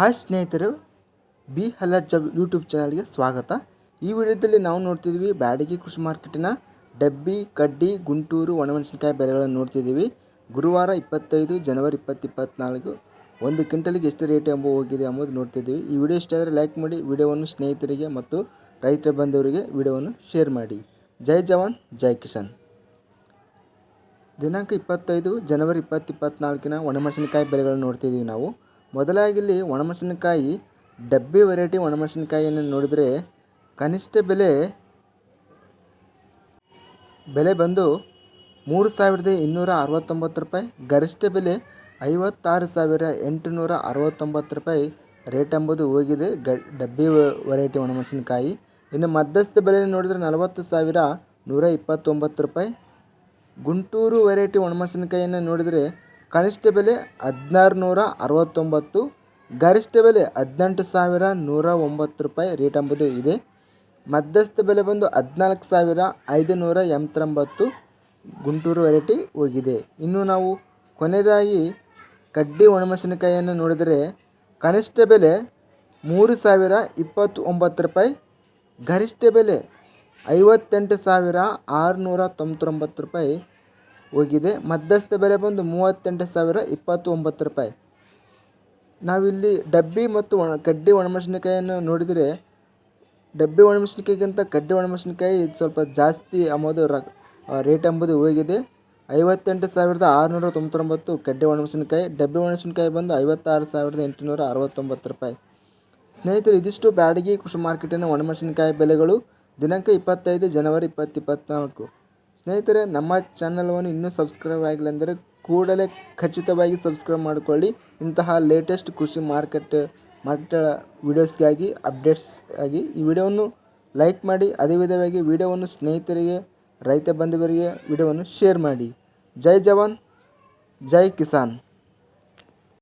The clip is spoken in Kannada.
ಹಾಯ್ ಸ್ನೇಹಿತರು, ಬಿ ಹಲಜ್ ಯೂಟ್ಯೂಬ್ ಚಾನಲ್ಗೆ ಸ್ವಾಗತ. ಈ ವಿಡಿಯೋದಲ್ಲಿ ನಾವು ನೋಡ್ತಿದ್ದೀವಿ ಬ್ಯಾಡಗಿ ಕೃಷಿ ಮಾರ್ಕೆಟಿನ ಡಬ್ಬಿ, ಕಡ್ಡಿ, ಗುಂಟೂರು, ಒಣಮೆಣಸಿನಕಾಯಿ ಬೆಲೆಗಳನ್ನು ನೋಡ್ತಿದ್ದೀವಿ. ಗುರುವಾರ ಇಪ್ಪತ್ತೈದು ಜನವರಿ ಇಪ್ಪತ್ತು ಇಪ್ಪತ್ತ್ನಾಲ್ಕು ಒಂದು ಕ್ವಿಂಟಲಿಗೆ ಎಷ್ಟು ರೇಟ್ ಎಂಬ ಹೋಗಿದೆ ಎಂಬುದು ನೋಡ್ತಿದ್ದೀವಿ. ಈ ವಿಡಿಯೋ ಇಷ್ಟ ಆದರೆ ಲೈಕ್ ಮಾಡಿ, ವಿಡಿಯೋವನ್ನು ಸ್ನೇಹಿತರಿಗೆ ಮತ್ತು ರೈತರ ಬಂದವರಿಗೆ ವಿಡಿಯೋವನ್ನು ಶೇರ್ ಮಾಡಿ. ಜೈ ಜವಾನ್, ಜೈ ಕಿಸಾನ್. ದಿನಾಂಕ ಇಪ್ಪತ್ತೈದು ಜನವರಿ ಇಪ್ಪತ್ತು ಇಪ್ಪತ್ತ್ನಾಲ್ಕಿನ ಒಣಮೆಣಸಿನಕಾಯಿ ಬೆಲೆಗಳನ್ನು ನೋಡ್ತಿದ್ದೀವಿ ನಾವು. ಮೊದಲಾಗಿ ಇಲ್ಲಿ ಒಣಮೆಣಸಿನಕಾಯಿ, ಡಬ್ಬಿ ವೆರೈಟಿ ಒಣಮೆಣಸಿನಕಾಯಿಯನ್ನು ನೋಡಿದರೆ ಕನಿಷ್ಠ ಬೆಲೆ ಬೆಲೆ ಬಂದು ಮೂರು ಸಾವಿರದ ಇನ್ನೂರ ಅರವತ್ತೊಂಬತ್ತು ರೂಪಾಯಿ, ಗರಿಷ್ಠ ಬೆಲೆ ಐವತ್ತಾರು ಸಾವಿರ ಎಂಟುನೂರ ಅರವತ್ತೊಂಬತ್ತು ರೂಪಾಯಿ ರೇಟ್ ಎಂಬುದು ಹೋಗಿದೆ ಗ, ಡಬ್ಬಿ ವೆರೈಟಿ ಒಣಮೆಣಸಿನಕಾಯಿ. ಇನ್ನು ಮಧ್ಯಸ್ಥ ಬೆಲೆ ನೋಡಿದರೆ ನಲವತ್ತು ಸಾವಿರ ನೂರ ಇಪ್ಪತ್ತೊಂಬತ್ತು ರೂಪಾಯಿ. ಗುಂಟೂರು ವೆರೈಟಿ ಒಣಮೆಣಸಿನಕಾಯಿಯನ್ನು ನೋಡಿದರೆ ಕನಿಷ್ಠ ಬೆಲೆ ಹದಿನಾರು ನೂರ ಅರವತ್ತೊಂಬತ್ತು, ಗರಿಷ್ಠ ಬೆಲೆ ಹದಿನೆಂಟು ಸಾವಿರ ನೂರ ಒಂಬತ್ತು ರೂಪಾಯಿ ರೇಟ್ ಎಂಬುದು ಇದೆ. ಮಧ್ಯಸ್ಥ ಬೆಲೆ ಬಂದು ಹದಿನಾಲ್ಕು ಸಾವಿರ ಐದು ನೂರ ಎಂಬತ್ತೊಂಬತ್ತು ಗುಂಟೂರು ವೆರೈಟಿ ಹೋಗಿದೆ. ಇನ್ನು ನಾವು ಕೊನೆಯದಾಗಿ ಕಡ್ಡಿ ಒಣಮೆಣಸಿನಕಾಯಿಯನ್ನು ನೋಡಿದರೆ ಕನಿಷ್ಠ ಬೆಲೆ ಮೂರು ಸಾವಿರ ಇಪ್ಪತ್ತು ಒಂಬತ್ತು ರೂಪಾಯಿ, ಗರಿಷ್ಠ ಬೆಲೆ ಐವತ್ತೆಂಟು ಸಾವಿರ ಆರುನೂರ ತೊಂಬತ್ತೊಂಬತ್ತು ರೂಪಾಯಿ ಹೋಗಿದೆ. ಮಧ್ಯಸ್ಥ ಬೆಲೆ ಬಂದು ಮೂವತ್ತೆಂಟು ಸಾವಿರ ಇಪ್ಪತ್ತು ಒಂಬತ್ತು ರೂಪಾಯಿ. ನಾವಿಲ್ಲಿ ಡಬ್ಬಿ ಮತ್ತು ಒಣ, ಕಡ್ಡಿ ಒಣಮೆಣಸಿನಕಾಯಿಯನ್ನು ನೋಡಿದರೆ, ಡಬ್ಬಿ ಒಣಮೆಣಸಿನಕಾಯಿಗಿಂತ ಕಡ್ಡಿ ಒಣಮೆಣಸಿನಕಾಯಿ ಸ್ವಲ್ಪ ಜಾಸ್ತಿ ಅಂಬೋದು ರೇಟ್ ಎಂಬುದು ಹೋಗಿದೆ. ಐವತ್ತೆಂಟು ಸಾವಿರದ ಆರುನೂರ ತೊಂಬತ್ತೊಂಬತ್ತು ಕಡ್ಡಿ ಒಣಮೆಣಸಿನಕಾಯಿ, ಡಬ್ಬಿ ಒಣಮೆಣಸಿನಕಾಯಿ ಬಂದು ಐವತ್ತಾರು ಸಾವಿರದ ಎಂಟುನೂರ ಅರವತ್ತೊಂಬತ್ತು ರೂಪಾಯಿ. ಸ್ನೇಹಿತರು, ಇದಿಷ್ಟು ಬ್ಯಾಡಗಿ ಕೃಷಿ ಮಾರ್ಕೆಟಿನ ಒಣಮೆಣಸಿನಕಾಯಿ ಬೆಲೆಗಳು ದಿನಾಂಕ ಇಪ್ಪತ್ತೈದು ಜನವರಿ ಇಪ್ಪತ್ತು ಇಪ್ಪತ್ತ್ನಾಲ್ಕು ಸ್ನೇಹಿತರೆ, ನಮ್ಮ ಚಾನಲ್ವನ್ನು ಇನ್ನೂ ಸಬ್ಸ್ಕ್ರೈಬ್ ಆಗಿಲ್ಲ ಅಂದರೆ ಕೂಡಲೇ ಖಚಿತವಾಗಿ ಸಬ್ಸ್ಕ್ರೈಬ್ ಮಾಡಿಕೊಳ್ಳಿ. ಇಂತಹ ಲೇಟೆಸ್ಟ್ ಕೃಷಿ ಮಾರ್ಕೆಟ್ ಮಾರ್ಕೆಟ್ ವಿಡಿಯೋಸ್ಗಾಗಿ ಅಪ್ಡೇಟ್ಸ್ ಆಗಿ ಈ ವಿಡಿಯೋವನ್ನು ಲೈಕ್ ಮಾಡಿ. ಅದೇ ವಿಧವಾಗಿ ವಿಡಿಯೋವನ್ನು ಸ್ನೇಹಿತರಿಗೆ, ರೈತ ಬಂಧುವರಿಗೆ ವಿಡಿಯೋವನ್ನು ಶೇರ್ ಮಾಡಿ. ಜೈ ಜವಾನ್, ಜೈ ಕಿಸಾನ್.